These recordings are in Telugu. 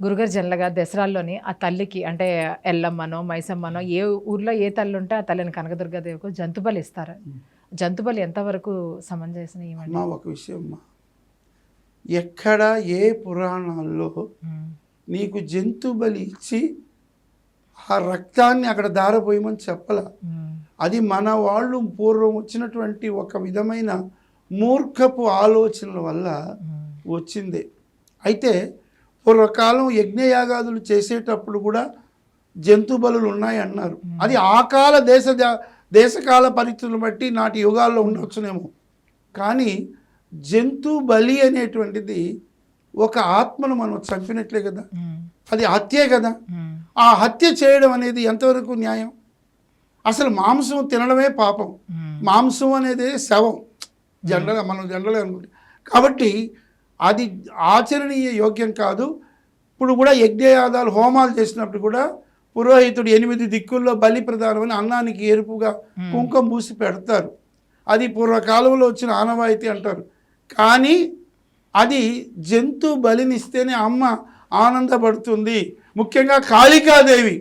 గురుగారు జనరల్గా దసరాల్లోని ఆ తల్లికి అంటే ఎల్లమ్మనో మైసమ్మనో ఏ ఊర్లో ఏ తల్లి ఉంటే ఆ తల్లిని కనకదుర్గాదేవికి జంతుబలి ఇస్తారు. జంతుబలి ఎంతవరకు సమంజసం అమ్మా ఒక విషయం ఎక్కడ ఏ పురాణాల్లో నీకు జంతు బలి ఇచ్చి ఆ రక్తాన్ని అక్కడ దారపోయమని చెప్పల? అది మన వాళ్ళు పూర్వం వచ్చినటువంటి ఒక విధమైన మూర్ఖపు ఆలోచనల వల్ల వచ్చింది. అయితే పూర్వకాలం యజ్ఞయాగాదులు చేసేటప్పుడు కూడా జంతు బలులు ఉన్నాయి అన్నారు అది ఆ కాల దేశ దేశకాల పరిస్థితులను బట్టి నాటి యుగాల్లో ఉండవచ్చునేమో. కానీ జంతు బలి అనేటువంటిది ఒక ఆత్మను మనం చంపినట్లే కదా. అది హత్యే కదా. ఆ హత్య చేయడం అనేది ఎంతవరకు న్యాయం? అసలు మాంసం తినడమే పాపం. మాంసం అనేది శవం. జనరల్గా మనం జనరల్గా అనుకుంటే. కాబట్టి అది ఆచరణీయ యోగ్యం కాదు. ఇప్పుడు కూడా యజ్ఞయాదాలు హోమాలు చేసినప్పుడు కూడా పురోహితుడు ఎనిమిది దిక్కుల్లో బలి ప్రధానమని అన్నానికి ఎరుపుగా కుంకుమ పూసి పెడతారు. అది పూర్వకాలంలో వచ్చిన ఆనవాయితీ అంటారు. కానీ అది జంతు బలినిస్తేనే అమ్మ ఆనందపడుతుంది. ముఖ్యంగా కాళికాదేవి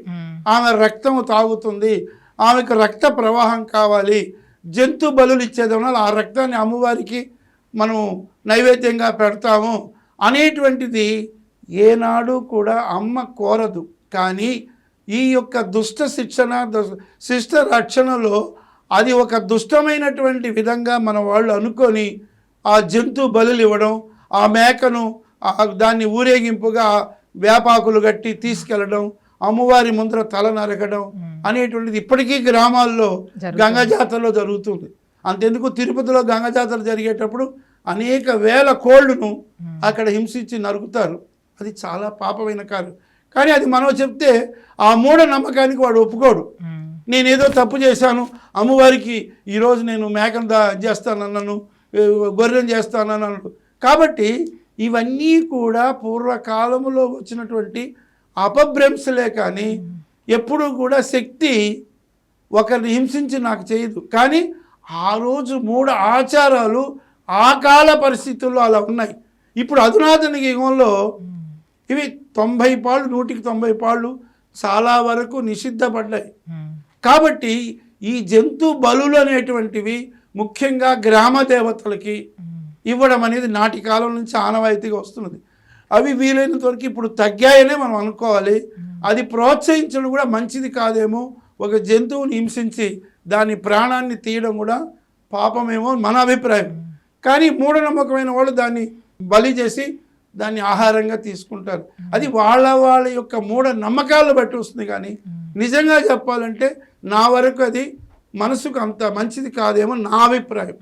ఆమె రక్తం తాగుతుంది. ఆమెకు రక్త ప్రవాహం కావాలి. జంతు బలులు ఇచ్చేది వల్ల ఆ రక్తాన్ని అమ్మవారికి మనం నైవేద్యంగా పెడతాము అనేటువంటిది ఏనాడు కూడా అమ్మ కోరదు. కానీ ఈ యొక్క దుష్ట శిక్షణ శిష్ట రక్షణలో అది ఒక దుష్టమైనటువంటి విధంగా మన వాళ్ళు అనుకొని ఆ జంతు బలులు ఇవ్వడం ఆ మేకను దాన్ని ఊరేగింపుగా వేపాకులు కట్టి తీసుకెళ్ళడం అమ్మవారి ముందర తల నరకడం అనేటువంటిది ఇప్పటికీ గ్రామాల్లో జరుగుతుంది. గంగ జాతరలో జరుగుతుంది. అంతెందుకు తిరుపతిలో గంగ జాతర జరిగేటప్పుడు అనేక వేల కోళ్ళను అక్కడ హింసించి నరుకుతారు. అది చాలా పాపమైన కార్యం. కానీ అది మనం చెప్తే ఆ మూఢ నమ్మకానికి వాడు ఒప్పుకోడు. నేనేదో తప్పు చేశాను అమ్మవారికి ఈరోజు నేను మేకను దా చేస్తానన్నాను ఏ, గొర్రెను చేస్తానన్నాను కాబట్టి ఇవన్నీ కూడా పూర్వకాలంలో వచ్చినటువంటి అపభ్రంశలే కానీ ఎప్పుడూ కూడా శక్తి ఒకరిని హింసించి నాకు చేయదు. కానీ ఆ రోజు మూడు ఆచారాలు ఆ కాల పరిస్థితుల్లో అలా ఉన్నాయి. ఇప్పుడు అధునాతన యుగంలో ఇవి తొంభై పాళ్ళు నూటికి తొంభై పాళ్ళు చాలా వరకు నిషిద్ధపడ్డాయి. కాబట్టి ఈ జంతు బలులు అనేటువంటివి ముఖ్యంగా గ్రామ దేవతలకి ఇవ్వడం అనేది నాటి కాలం నుంచి ఆనవాయితీగా వస్తున్నది. అవి వీలైనంత వరకు ఇప్పుడు తగ్గాయనే మనం అనుకోవాలి. అది ప్రోత్సహించడం కూడా మంచిది కాదేమో. ఒక జంతువుని హింసించి దాని ప్రాణాన్ని తీయడం కూడా పాపమేమో మన అభిప్రాయం. కానీ మూఢనమ్మకమైన వాళ్ళు దాన్ని బలి చేసి దాన్ని ఆహారంగా తీసుకుంటారు. అది వాళ్ళ వాళ్ళ యొక్క మూఢ నమ్మకాలు బట్టి వస్తుంది కానీ నిజంగా చెప్పాలంటే నా వరకు అది మనసుకు అంత మంచిది కాదేమో నా అభిప్రాయం.